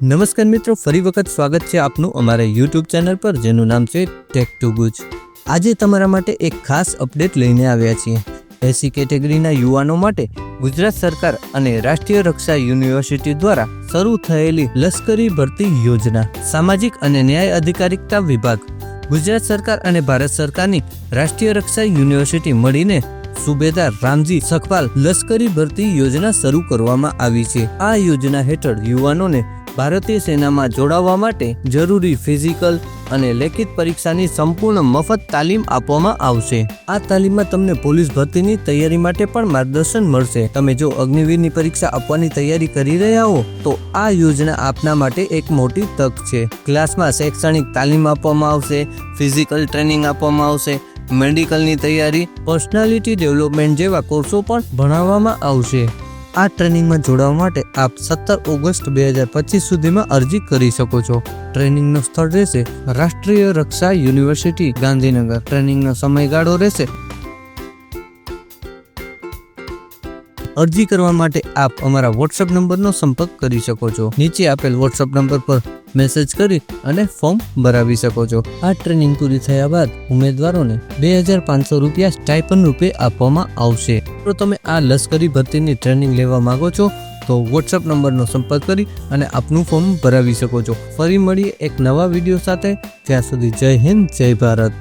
નમસ્કાર મિત્રો, ફરી વખત સ્વાગત છે આપનું અમારા યુટ્યુબ ચેનલ પર, જેનું નામ છે ટેક ટુ ગુજ આજે તમારા માટે એક ખાસ અપડેટ લઈને આવ્યા છીએ. એસી કેટેગરીના યુવાનો માટે ગુજરાત સરકાર અને રાષ્ટ્રીય રક્ષા યુનિવર્સિટી દ્વારા શરૂ થયેલી લશ્કરી ભરતી યોજના, સામાજિક અને ન્યાય અધિકારિકતા વિભાગ, ગુજરાત સરકાર અને ભારત સરકારની રાષ્ટ્રીય રક્ષા યુનિવર્સિટી મળીને સુબેદાર રામજી સખપાલ લશ્કરી ભરતી યોજના શરૂ કરવામાં આવી છે. આ યોજના હેઠળ યુવાનોને ભારતીય સેનામાં જોડાવા માટે જરૂરી ફિઝિકલ અને લેખિત પરીક્ષાની સંપૂર્ણ મફત તાલીમ આપવામાં આવશે. આ તાલીમમાં તમને પોલીસ ભરતીની તૈયારી માટે પણ માર્ગદર્શન મળશે. તમે જો અગ્નિવીરની પરીક્ષા આપવાની તૈયારી કરી રહ્યા હો, તો આ યોજના આપના માટે એક મોટી તક છે. ક્લાસમાં શૈક્ષણિક તાલીમ આપવામાં આવશે, ફિઝિકલ ટ્રેનિંગ આપવામાં આવશે, મેડિકલની તૈયારી, પર્સનાલિટી ડેવલપમેન્ટ જેવા કોર્સો પણ ભણાવવામાં આવશે. આ ટ્રેનિંગમાં જોડાવા માટે આપ સત્તર ઓગસ્ટ બે હજાર પચીસ સુધીમાં અરજી કરી શકો છો. ટ્રેનિંગનું સ્થળ રહેશે રાષ્ટ્રીય રક્ષા યુનિવર્સિટી, ગાંધીનગર. ટ્રેનિંગનો સમયગાળો રહેશે અરજી કરવા માટે આપ અમારા વોટ્સઅપ નંબરનો સંપર્ક કરી શકો છો. નીચે આપેલ વોટ્સઅપ નંબર પર મેસેજ કરી અને ફોર્મ ભરાવી શકો છો. આ ટ્રેનિંગ પૂરી થયા બાદ ઉમેદવારોને બે હજાર પાંચસો રૂપિયા સ્ટાઇપન રૂપે આપવામાં આવશે. તો તમે આ લશ્કરી ભરતીની ટ્રેનિંગ લેવા માંગો છો, તો વોટ્સઅપ નંબરનો સંપર્ક કરી અને આપનું ફોર્મ ભરાવી શકો છો. ફરી મળીએ એક નવા વીડિયો સાથે. ત્યાં સુધી જય હિન્દ, જય ભારત.